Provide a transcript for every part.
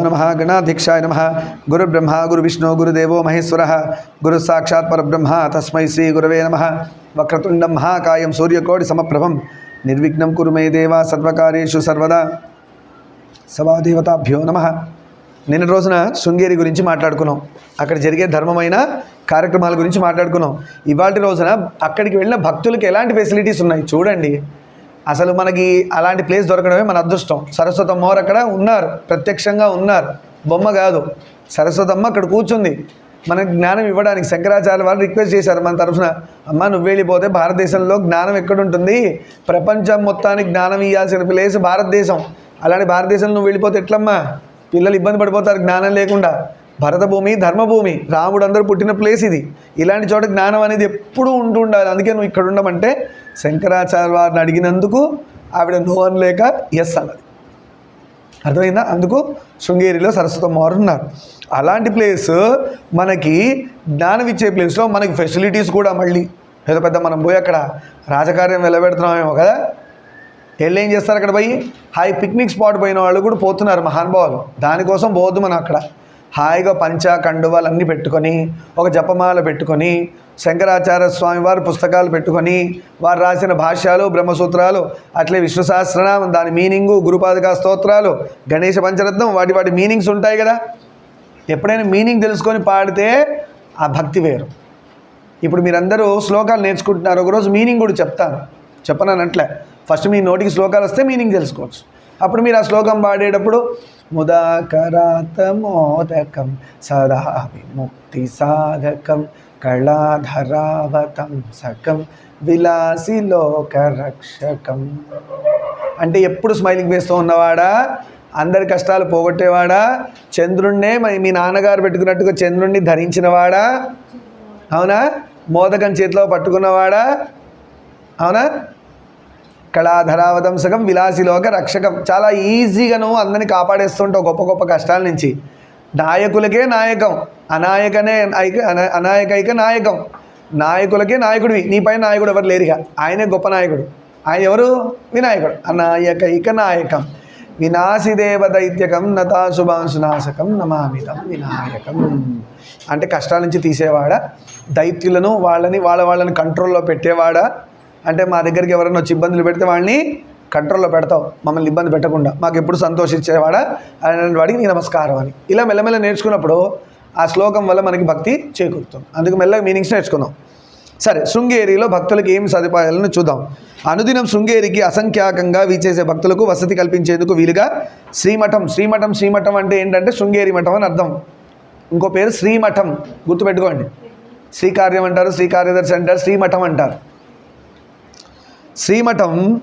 నమ గణాధ్యక్షాయ నమ. గురుబ్రహ్మ గురువిష్ణు గురుదేవో మహేశ్వర. గురు సాక్షాత్ పరబ్రహ్మ తస్మై శ్రీ గురవే నమ. వక్రతుండం మహాకాయం సూర్యకోటి సమప్రభం. నిర్విఘ్నం కురు మే దేవా సర్వకార్యేషు సర్వదా. సవాదేవతాభ్యో నమ. నిన్న రోజున శృంగేరి గురించి మాట్లాడుకున్నాం. అక్కడ జరిగే ధర్మమైన కార్యక్రమాల గురించి మాట్లాడుకున్నాం. ఇవాటి రోజున అక్కడికి వెళ్ళిన భక్తులకు ఎలాంటి ఫెసిలిటీస్ ఉన్నాయి? చూడండి. అసలు మనకి అలాంటి ప్లేస్ దొరకడమే మన అదృష్టం. సరస్వతమ్మ వారు అక్కడ ఉన్నారు ప్రత్యక్షంగా ఉన్నారు. బొమ్మ కాదు. సరస్వతమ్మ అక్కడ కూర్చుంది. మనకు జ్ఞానం ఇవ్వడానికి శంకరాచార్య వారు రిక్వెస్ట్ చేశారు మన తరఫున. అమ్మ నువ్వు వెళ్ళిపోతే భారతదేశంలో జ్ఞానం ఎక్కడుంటుంది? ప్రపంచం మొత్తానికి జ్ఞానం ఇవ్వాల్సిన ప్లేస్ భారతదేశం. అలాంటి భారతదేశంలో నువ్వు వెళ్ళిపోతే ఎట్లమ్మా? పిల్లలు ఇబ్బంది పడిపోతారు జ్ఞానం లేకుండా. భరతభూమి ధర్మభూమి రాముడు అందరూ పుట్టిన ప్లేస్ ఇది. ఇలాంటి చోట జ్ఞానం అనేది ఎప్పుడూ ఉంటూ ఉండాలి అందుకే నువ్వు ఇక్కడ ఉండమంటే శంకరాచార్య వారిని అడిగినందుకు ఆవిడ నో అనలేక ఎస్ అన్నది. అర్థమైందా? అందుకు శృంగేరిలో సరస్వతమ్మ వారు ఉన్నారు. అలాంటి ప్లేస్ మనకి జ్ఞానం ఇచ్చే ప్లేస్లో మనకి ఫెసిలిటీస్ కూడా మళ్ళీ. పెద్ద పెద్ద మనం పోయి అక్కడ రాజకార్యం వెళ్ళబెడుతున్నామేమో కదా? వెళ్ళి ఏం చేస్తారు అక్కడ పోయి? హై పిక్నిక్ స్పాట్ పోయిన వాళ్ళు కూడా పోతున్నారు మహానుభావులు. దానికోసం పోవద్దు మనం అక్కడ. హాయిగా పంచ కండువాలు అన్నీ పెట్టుకొని ఒక జపమాల పెట్టుకొని శంకరాచార్య స్వామి వారి పుస్తకాలు పెట్టుకొని వారు రాసిన భాష్యాలు బ్రహ్మసూత్రాలు అట్లే విష్ణు సహస్రనామం దాని మీనింగు గురుపాదిక స్తోత్రాలు గణేష పంచరత్నం వాటి వాటి మీనింగ్స్ ఉంటాయి కదా. ఎప్పుడైనా మీనింగ్ తెలుసుకొని పాడితే ఆ భక్తి వేరు. ఇప్పుడు మీరందరూ శ్లోకాలు నేర్చుకుంటున్నారు. ఒకరోజు మీనింగ్ కూడా చెప్తాను. చెప్పనట్లే ఫస్ట్ మీ నోటికి శ్లోకాలు వస్తే మీనింగ్ తెలుసుకోవచ్చు. అప్పుడు మీరు ఆ శ్లోకం పాడేటప్పుడు ముదాకరాతమోదకం సదా విముక్తి సాధకం కళాధరావతం సకం విలాసి లోక రక్షకం అంటే ఎప్పుడు స్మైలింగ్ వేస్తూ ఉన్నవాడా? అందరి కష్టాలు పోగొట్టేవాడా? చంద్రుణ్ణే మరి మీ నాన్నగారు పెట్టుకున్నట్టుగా చంద్రుణ్ణి ధరించినవాడా? అవునా? మోదకం చేతిలో పట్టుకున్నవాడా? అవునా? కళాధరావదంసకం విలాసిలోక రక్షకం. చాలా ఈజీగా నువ్వు అందరిని కాపాడేస్తుంటావు గొప్ప గొప్ప కష్టాల నుంచి. నాయకులకే నాయకం అనాయకనే ఐక అనాయకైక నాయకం. నాయకులకే నాయకుడివి. నీపై నాయకుడు ఎవరు లేరుగా? ఆయనే గొప్ప నాయకుడు. ఆయన ఎవరు? వినాయకుడు. అనాయకైక నాయకం. వినాశిదేవ దైత్యకం నతా శుభాంశునాశకం నమామితం వినాయకం. అంటే కష్టాల నుంచి తీసేవాడా? దైత్యులను వాళ్ళని వాళ్ళ వాళ్ళని కంట్రోల్లో పెట్టేవాడా? అంటే మా దగ్గరికి ఎవరైనా వచ్చి ఇబ్బందులు పెడితే వాళ్ళని కంట్రోల్లో పెడతావు. మమ్మల్ని ఇబ్బంది పెట్టకుండా. మాకు ఎప్పుడు సంతోషించేవాడా? అలాంటి వాడికి నీ నమస్కారం అని. ఇలా మెల్లమెల్ల నేర్చుకున్నప్పుడు ఆ శ్లోకం వల్ల మనకి భక్తి చేకూరుతుంది. అందుకు మెల్లగా మీనింగ్స్ నేర్చుకుందాం సరే శృంగేరిలో భక్తులకు ఏం సదుపాయాలను చూద్దాం. అనుదినం శృంగేరికి అసంఖ్యాకంగా వీచేసే భక్తులకు వసతి కల్పించేందుకు వీలుగా శ్రీమఠం. శ్రీమఠం శ్రీమఠం అంటే ఏంటంటే శృంగేరి మఠం అని అర్థం. ఇంకో పేరు శ్రీమఠం. గుర్తుపెట్టుకోండి. శ్రీకార్యం అంటారు శ్రీకార్యదర్శి అంటారు శ్రీమఠం అంటారు. శ్రీమఠం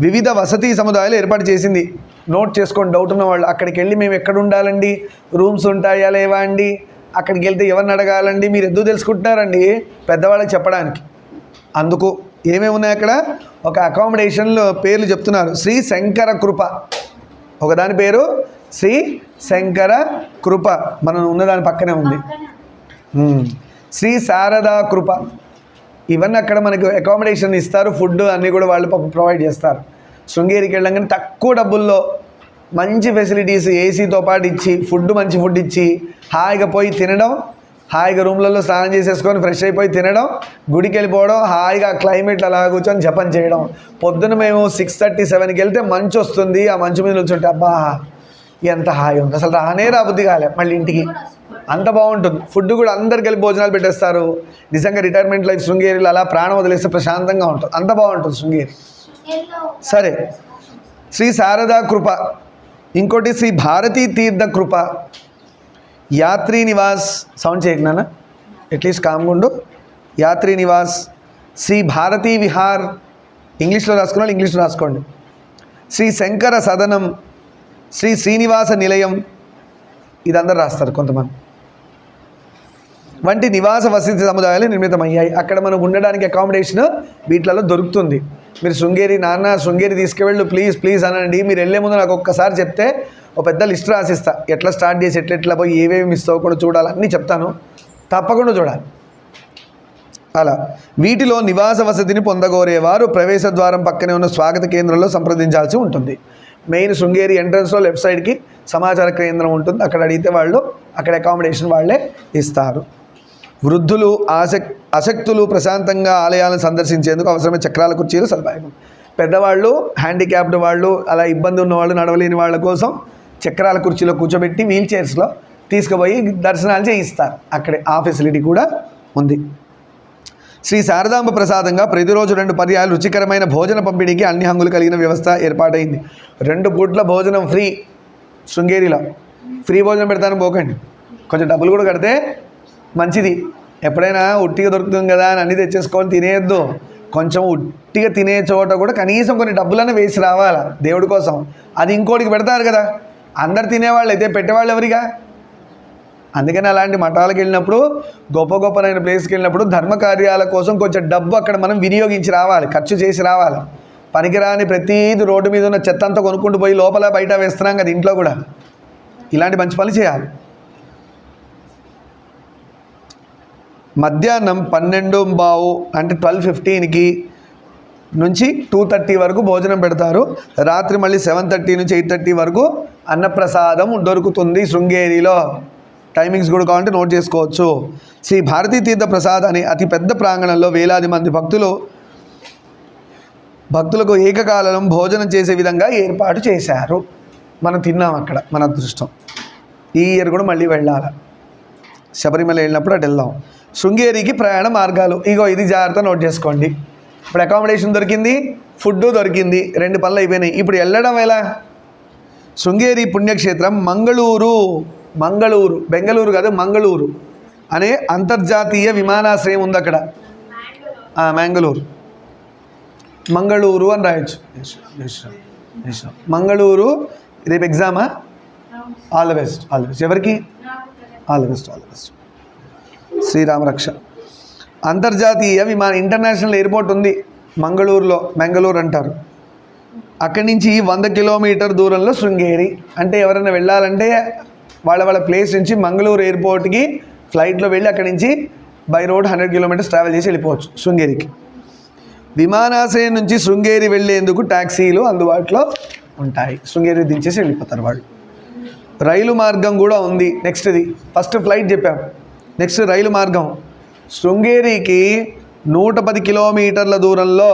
వివిధ వసతి సముదాయాలు ఏర్పాటు చేసింది. నోట్ చేసుకోండి డౌట్ ఉన్న వాళ్ళు. అక్కడికి వెళ్ళి మేము ఎక్కడ ఉండాలండి? రూమ్స్ ఉంటాయా లేవా అండి? అక్కడికి వెళ్తే ఎవరిని అడగాలండి? మీరు ఎందుకు తెలుసుకుంటున్నారండి? పెద్దవాళ్ళకి చెప్పడానికి. అందుకు ఏమేమి ఉన్నాయి అక్కడ? ఒక అకామిడేషన్లో పేర్లు చెప్తున్నారు. శ్రీ శంకర కృప. ఒకదాని పేరు శ్రీ శంకర కృప. మనం ఉన్నదాని పక్కనే ఉంది. శ్రీ శారదా కృప. ఇవన్నీ అక్కడ మనకు అకామిడేషన్ ఇస్తారు ఫుడ్ అన్నీ కూడా వాళ్ళు పాపం ప్రొవైడ్ చేస్తారు. శృంగేరికి వెళ్ళగానే తక్కువ డబ్బుల్లో మంచి ఫెసిలిటీస్ ఏసీతో పాటు ఇచ్చి ఫుడ్ మంచి ఫుడ్ ఇచ్చి హాయిగా పోయి తినడం హాయిగా రూమ్లలో స్నానం చేసేసుకొని ఫ్రెష్ అయిపోయి తినడం గుడికి వెళ్ళిపోవడం హాయిగా క్లైమేట్ అలా కూర్చొని జపం చేయడం. పొద్దున మేము సిక్స్ థర్టీ సెవెన్కి వెళ్తే మంచు వస్తుంది ఆ మంచు మీద నుంచుంటే అబ్బా ఎంత హాయి ఉంది. అసలు రానే రాబుద్ది కాలే మళ్ళీ ఇంటికి. అంత బాగుంటుంది. ఫుడ్ కూడా అందరికి వెళ్ళి భోజనాలు పెట్టేస్తారు. నిజంగా రిటైర్మెంట్ లైఫ్ శృంగేరిలో అలా ప్రాణం వదిలేస్తే ప్రశాంతంగా ఉంటుంది. అంత బాగుంటుంది శృంగేరి. సరే. శ్రీ శారదా కృప. ఇంకోటి శ్రీ భారతీ తీర్థ కృప. యాత్రీ నివాస్. సౌండ్ చేయకున్నానా అట్లీస్ట్ కామ్గుండు యాత్రీ నివాస్. శ్రీ భారతీ విహార్. ఇంగ్లీష్లో రాసుకున్న వాళ్ళు ఇంగ్లీష్లో రాసుకోండి. శ్రీ శంకర సదనం. శ్రీ శ్రీనివాస నిలయం. ఇదందరూ రాస్తారు కొంతమంది. వంటి నివాస వసతి సముదాయాలు నిర్మితమయ్యాయి. అక్కడ మనం ఉండడానికి అకామిడేషన్ వీటిలలో దొరుకుతుంది. మీరు శృంగేరి నాన్న శృంగేరి తీసుకువెళ్ళు ప్లీజ్ ప్లీజ్ అనండి. మీరు వెళ్ళే ముందు నాకు ఒక్కసారి చెప్తే ఒక పెద్ద లిస్ట్ రాసిస్తా. ఎట్లా స్టార్ట్ చేసి ఎట్లా ఎట్లా పోయి ఏవేవి మిస్ అవ్వకుండా చూడాలన్నీ చెప్తాను. తప్పకుండా చూడాలి. అలా. వీటిలో నివాస వసతిని పొందగోరేవారు ప్రవేశ ద్వారం పక్కనే ఉన్న స్వాగత కేంద్రంలో సంప్రదించాల్సి ఉంటుంది. మెయిన్ శృంగేరి ఎంట్రన్స్లో లెఫ్ట్ సైడ్కి సమాచార కేంద్రం ఉంటుంది. అక్కడ అడిగితే వాళ్ళు అక్కడ అకామిడేషన్ వాళ్ళే ఇస్తారు. వృద్ధులు ఆసక్ అసక్తులు ప్రశాంతంగా ఆలయాలను సందర్శించేందుకు అవసరమైన చక్రాల కుర్చీలు సదుపాయం. పెద్దవాళ్ళు హ్యాండిక్యాప్డ్ వాళ్ళు అలా ఇబ్బంది ఉన్న వాళ్ళు నడవలేని వాళ్ళ కోసం చక్రాల కుర్చీలో కూర్చోబెట్టి వీల్ చైర్స్లో తీసుకుపోయి దర్శనాలు చేయిస్తారు. అక్కడే ఆ ఫెసిలిటీ కూడా ఉంది. శ్రీ శారదాంబ ప్రసాదంగా ప్రతిరోజు రెండు పర్యాలు రుచికరమైన భోజన పంపిణీకి అన్ని హంగులు కలిగిన వ్యవస్థ ఏర్పాటైంది. రెండు పూట్ల భోజనం ఫ్రీ శృంగేరిలో. ఫ్రీ భోజనం పెడతాను పోకండి. కొంచెం డబ్బులు కూడా కడితే మంచిది. ఎప్పుడైనా ఉట్టిగా దొరుకుతుంది కదా అని అన్నీ తెచ్చేసుకొని తినేయద్దు. కొంచెం ఉట్టిగా తినే చోట కూడా కనీసం కొన్ని డబ్బులన్నా వేసి రావాలా దేవుడి కోసం. అది ఇంకోటికి పెడతారు కదా. అందరు తినేవాళ్ళు అయితే పెట్టేవాళ్ళు ఎవరిగా? అందుకని అలాంటి మఠాలకు వెళ్ళినప్పుడు గొప్ప గొప్పనైన ప్లేస్కి వెళ్ళినప్పుడు ధర్మ కార్యాల కోసం కొంచెం డబ్బు అక్కడ మనం వినియోగించి రావాలి ఖర్చు చేసి రావాలి. పనికిరాని ప్రతిదీ రోడ్డు మీద ఉన్న చెత్త అంతా కొనుక్కుంటూ పోయి లోపల బయట వేస్తున్నాం కదా ఇంట్లో కూడా. ఇలాంటి మంచి పనులు చేయాలి. మధ్యాహ్నం పన్నెండు బావు అంటే ట్వెల్వ్ ఫిఫ్టీన్కి నుంచి టూ థర్టీ వరకు భోజనం పెడతారు. రాత్రి మళ్ళీ సెవెన్ థర్టీ నుంచి ఎయిట్ థర్టీ వరకు అన్నప్రసాదం దొరుకుతుంది శృంగేరిలో. టైమింగ్స్ కూడా కావాలంటే నోట్ చేసుకోవచ్చు. శ్రీ భారతీ తీర్థ ప్రసాద్ అనే అతి పెద్ద ప్రాంగణంలో వేలాది మంది భక్తులు భక్తులకు ఏకకాలం భోజనం చేసే విధంగా ఏర్పాటు చేశారు. మనం తిన్నాం అక్కడ మన అదృష్టం. ఈ ఇయర్ కూడా మళ్ళీ వెళ్ళాలి. శబరిమల వెళ్ళినప్పుడు అటు వెళ్దాం. శృంగేరికి ప్రయాణ మార్గాలు. ఇగో ఇది జాగ్రత్త నోట్ చేసుకోండి. ఇప్పుడు అకామిడేషన్ దొరికింది ఫుడ్ దొరికింది రెండు పనులు అయిపోయినాయి. ఇప్పుడు వెళ్ళడం ఎలా? శృంగేరి పుణ్యక్షేత్రం మంగళూరు మంగళూరు బెంగళూరు కాదు మంగళూరు అనే అంతర్జాతీయ విమానాశ్రయం ఉంది అక్కడ. ఆ, మంగళూరు. మంగళూరు అని రాయొచ్చు. మంగళూరు రేపు ఎగ్జామా all the best all the best ఎవరికి? All the best all the best శ్రీరామరక్ష అంతర్జాతీయ విమాన ఇంటర్నేషనల్ ఎయిర్పోర్ట్ ఉంది మంగళూరులో మంగళూరు అంటారు. అక్కడి నుంచి వంద కిలోమీటర్ దూరంలో శృంగేరి. అంటే ఎవరైనా వెళ్ళాలంటే వాళ్ళ వాళ్ళ ప్లేస్ నుంచి మంగళూరు ఎయిర్పోర్ట్కి ఫ్లైట్లో వెళ్ళి అక్కడి నుంచి by road hundred kilometres travel చేసి వెళ్ళిపోవచ్చు శృంగేరికి. విమానాశ్రయం నుంచి శృంగేరి వెళ్ళేందుకు ట్యాక్సీలు అందుబాటులో ఉంటాయి. శృంగేరి దించేసి వెళ్ళిపోతారు వాళ్ళు. రైలు మార్గం కూడా ఉంది. నెక్స్ట్ది ఫస్ట్ ఫ్లైట్ చెప్పాం. నెక్స్ట్ రైలు మార్గం. శృంగేరికి నూట పది కిలోమీటర్ల దూరంలో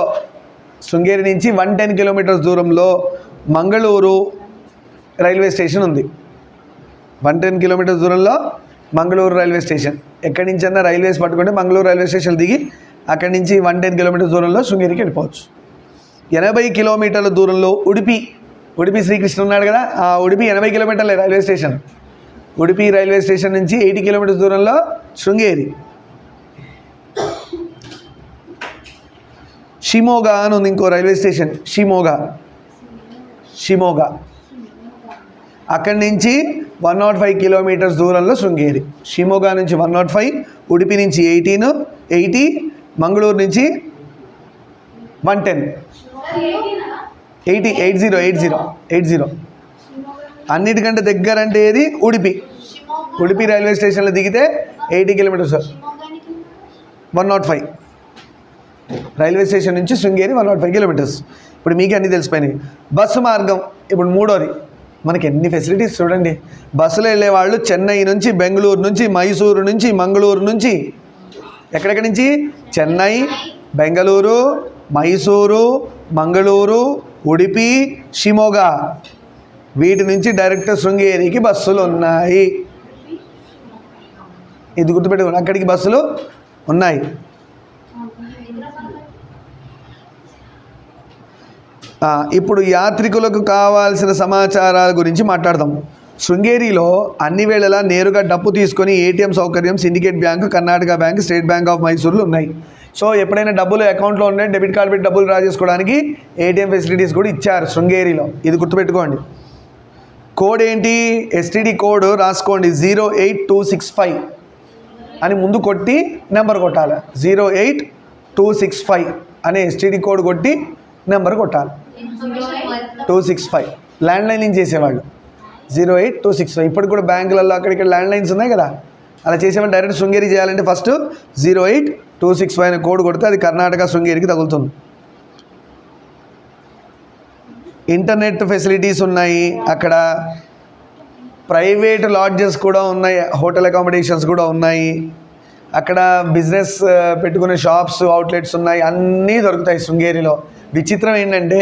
శృంగేరి నుంచి వన్ టెన్ కిలోమీటర్స్ దూరంలో మంగళూరు రైల్వే స్టేషన్ ఉంది. వన్ టెన్ కిలోమీటర్స్ దూరంలో మంగళూరు రైల్వే స్టేషన్. ఎక్కడి నుంచైనా రైల్వేస్ పట్టుకుంటే మంగళూరు రైల్వే స్టేషన్ దిగి అక్కడి నుంచి వన్ టెన్ కిలోమీటర్స్ దూరంలో శృంగేరికి వెళ్ళిపోవచ్చు. ఎనభై కిలోమీటర్ల దూరంలో ఉడిపి ఉడిపి శ్రీకృష్ణ ఉన్నాడు కదా ఆ ఉడిపి ఎనభై కిలోమీటర్ల railway station. Udupi railway station నుంచి ఎయిటీ కిలోమీటర్స్ దూరంలో శృంగేరి. షిమోగా అని ఉంది ఇంకో రైల్వే స్టేషన్. షిమోగా. షిమోగా. అక్కడి నుంచి వన్ నాట్ ఫైవ్ కిలోమీటర్స్ దూరంలో శృంగేరి. షిమోగా నుంచి వన్ నాట్ ఫైవ్ ఉడిపి నుంచి ఎయిటీన్ ఎయిటీ మంగళూరు నుంచి one ten. Eighty eight zero eight zero eight zero. అన్నిటికంటే దగ్గర అంటే ఏది? ఉడిపి. ఉడిపి రైల్వే స్టేషన్లో దిగితే eighty kilometres. One nought five. Railway station నుంచి Sringeri one nought five kilometres. ఇప్పుడు మీకు అన్నీ తెలిసిపోయినాయి. బస్సు మార్గం ఇప్పుడు మూడోది. మనకి ఎన్ని ఫెసిలిటీస్ చూడండి. బస్సులో వెళ్ళే వాళ్ళు చెన్నై నుంచి బెంగళూరు నుంచి మైసూరు నుంచి మంగళూరు నుంచి. ఎక్కడెక్కడి నుంచి? చెన్నై బెంగళూరు మైసూరు మంగళూరు ఉడిపి షిమోగా. వీటి నుంచి డైరెక్ట్ శృంగేరికి బస్సులు ఉన్నాయి. ఇది గుర్తుపెట్టుకోండి అక్కడికి బస్సులు ఉన్నాయి. ఇప్పుడు యాత్రికులకు కావాల్సిన సమాచారాల గురించి మాట్లాడదాం. శృంగేరిలో అన్ని వేళలా నేరుగా డబ్బు తీసుకొని ఏటీఎం సౌకర్యం Syndicate Bank Karnataka Bank State Bank of మైసూర్లు ఉన్నాయి. సో ఎప్పుడైనా డబ్బులు అకౌంట్లో ఉన్నాయి డెబిట్ కార్డు పెట్టి డబ్బులు డ్రా చేసుకోవడానికి ఏటీఎం ఫెసిలిటీస్ కూడా ఇచ్చారు శృంగేరిలో. ఇది గుర్తుపెట్టుకోండి. కోడ్ ఏంటి? ఎస్టీడీ కోడ్ రాసుకోండి. Zero eight two six five అని ముందు కొట్టి నెంబర్ కొట్టాలి. Zero eight two six five అనే ఎస్టీడీ కోడ్ కొట్టి నెంబర్ కొట్టాలి. టూ సిక్స్ ఫైవ్ ల్యాండ్లైనింగ్ చేసేవాళ్ళు. Zero eight two six five ఇప్పటికి కూడా బ్యాంకులలో అక్కడ ఇక్కడ ల్యాండ్లైన్స్ ఉన్నాయి కదా. అలా చేసేవాళ్ళు డైరెక్ట్ శృంగేరి చేయాలంటే first zero eight two six five అనే కోడ్ కొడితే అది కర్ణాటక శృంగేరికి తగులుతుంది. ఇంటర్నెట్ ఫెసిలిటీస్ ఉన్నాయి అక్కడ ప్రైవేట్ లాడ్జెస్ కూడా ఉన్నాయి హోటల్ అకామిడేషన్స్ కూడా ఉన్నాయి అక్కడ బిజినెస్ పెట్టుకునే షాప్స్ అవుట్లెట్స్ ఉన్నాయి అన్నీ దొరుకుతాయి శృంగేరిలో. విచిత్రం ఏంటంటే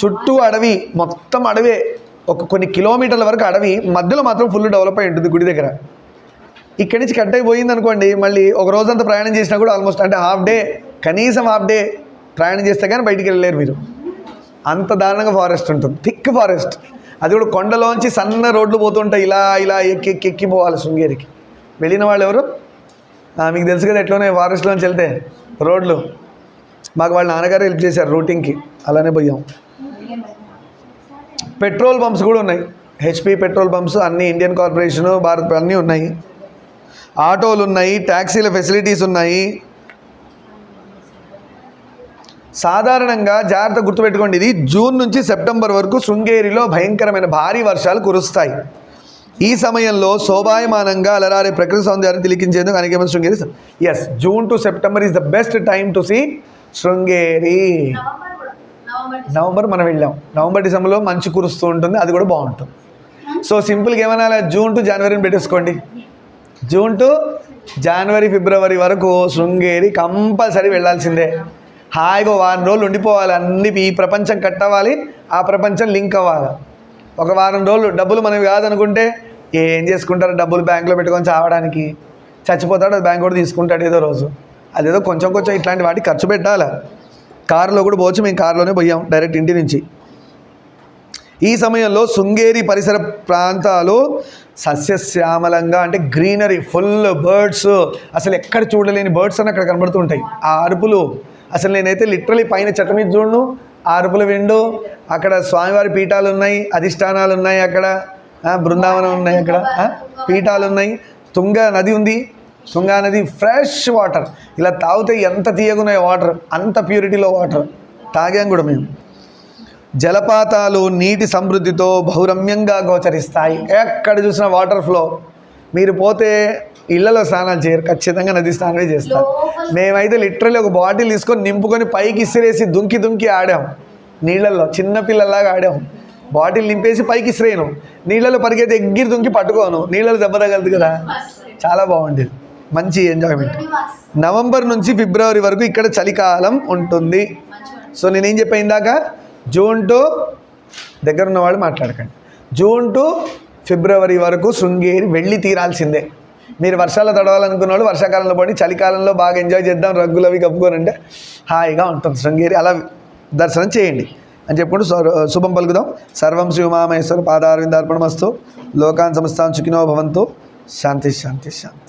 చుట్టూ అడవి మొత్తం అడవే ఒక కొన్ని కిలోమీటర్ల వరకు అడవి మధ్యలో మాత్రం ఫుల్ డెవలప్ అయి ఉంటుంది గుడి దగ్గర. ఇక్కడి నుంచి కట్ అయిపోయింది అనుకోండి మళ్ళీ ఒక రోజంతా ప్రయాణం చేసినా కూడా ఆల్మోస్ట్ అంటే హాఫ్ డే కనీసం హాఫ్ డే ప్రయాణం చేస్తే కానీ బయటికి వెళ్ళలేరు మీరు. అంత దారుణంగా ఫారెస్ట్ ఉంటుంది. థిక్ ఫారెస్ట్ అది కూడా కొండలోంచి సన్న రోడ్లు పోతుంటాయి ఇలా ఇలా ఎక్కి ఎక్కి ఎక్కిపోవాలి శృంగేరికి. వెళ్ళిన వాళ్ళు ఎవరు? మీకు తెలుసు కదా ఎట్లనే ఫారెస్ట్లోంచి వెళ్తే రోడ్లు. మాకు వాళ్ళ నాన్నగారు హెల్ప్ చేశారు రూటింగ్కి అలానే పోయాం. పెట్రోల్ పంప్స్ కూడా ఉన్నాయి. హెచ్పి పెట్రోల్ పంప్స్ అన్ని ఇండియన్ కార్పొరేషను భారత్ అన్నీ ఉన్నాయి. ఆటోలు ఉన్నాయి ట్యాక్సీల ఫెసిలిటీస్ ఉన్నాయి. సాధారణంగా జాగ్రత్త గుర్తుపెట్టుకోండి ఇది జూన్ నుంచి సెప్టెంబర్ వరకు శృంగేరిలో భయంకరమైన భారీ వర్షాలు కురుస్తాయి. ఈ సమయంలో శోభాయమానంగా అలరారే ప్రకృతి సౌందర్యాన్ని తిలికించేందుకు అనేకమైన Sringeri yes June to September is the best time to see Sringeri. November మనం వెళ్ళాం. నవంబర్ డిసెంబర్లో మంచు కురుస్తూ ఉంటుంది అది కూడా బాగుంటుంది. సో సింపుల్గా ఏమన్నా జూన్ టు జనవరిని పెట్టేసుకోండి. జూన్ టు జనవరి ఫిబ్రవరి వరకు శృంగేరి కంపల్సరీ వెళ్ళాల్సిందే. హాయిగా వారం రోజులు ఉండిపోవాలి. అన్ని ఈ ప్రపంచం కట్టవాలి. ఆ ప్రపంచం లింక్ అవ్వాలి. ఒక వారం రోజులు డబ్బులు మనవి కాదనుకుంటే ఏం చేసుకుంటారు? డబ్బులు బ్యాంకులో పెట్టుకొని చావడానికి. చచ్చిపోతాడు బ్యాంక్ కూడా తీసుకుంటాడు ఏదో రోజు. అదేదో కొంచెం కొంచెం ఇట్లాంటి వాటికి ఖర్చు పెట్టాలి? కారులో కూడా పోవచ్చు. మేము కారులోనే పోయాం డైరెక్ట్ ఇంటి నుంచి. ఈ సమయంలో శృంగేరి పరిసర ప్రాంతాలు సస్యశ్యామలంగా అంటే గ్రీనరీ ఫుల్ బర్డ్స్. అసలు ఎక్కడ చూడలేని బర్డ్స్ అని అక్కడ కనబడుతుంటాయి. ఆ అరుపులు అసలు నేనైతే లిటరలీ పైన చెట్ట మీద చూడను అరుపులు విండు. అక్కడ స్వామివారి పీఠాలు ఉన్నాయి అధిష్టానాలు ఉన్నాయి అక్కడ. బృందావనం ఉన్నాయి అక్కడ. పీఠాలు ఉన్నాయి. తుంగ నది ఉంది. తుంగా నది ఫ్రెష్ వాటర్ ఇలా తాగితే ఎంత తీయగున్నాయి వాటర్ అంత ప్యూరిటీలో వాటర్ తాగాం కూడా మేము. జలపాతాలు నీటి సమృద్ధితో బహురమ్యంగా గోచరిస్తాయి. ఎక్కడ చూసిన వాటర్ ఫ్లో మీరు పోతే ఇళ్ళలో స్నానాలు చేయరు ఖచ్చితంగా నది స్నానమే చేస్తారు. మేమైతే లిటరల్లీ ఒక బాటిల్ తీసుకొని నింపుకొని పైకి ఇసిరేసి దుంకి దుంకి ఆడాం. నీళ్ళల్లో చిన్న పిల్లల్లాగా ఆడాం. బాటిల్ నింపేసి పైకి ఇసిరేయను. నీళ్ళలో పరిగెత్తి ఎగ్గిరి దుంకి పట్టుకోను. నీళ్ళలో దెబ్బ తగలదు కదా. చాలా బాగుండేది. మంచి ఎంజాయ్మెంట్ నవంబర్ నుంచి ఫిబ్రవరి వరకు ఇక్కడ చలికాలం ఉంటుంది. సో నేనేం చెప్పా ఇందాక? జూన్ టు దగ్గర ఉన్నవాళ్ళు మాట్లాడకండి. జూన్ టు ఫిబ్రవరి వరకు శృంగేరి వెళ్ళి తీరాల్సిందే. మీరు వర్షాలు తడవాలనుకున్న వాళ్ళు వర్షాకాలంలో పడి చలికాలంలో బాగా ఎంజాయ్ చేద్దాం రగ్గులు అవి కప్పుకోనంటే హాయిగా ఉంటుంది శృంగేరి అలా దర్శనం చేయండి అని చెప్పుకుంటూ శుభం పలుకుదాం. సర్వం శ్రీ ఉమామహేశ్వర పాదారవిందార్పణమస్తు. లోకాన్ సంస్థాన్ సుఖినో భవంతు. శాంతి శాంతి శాంతి.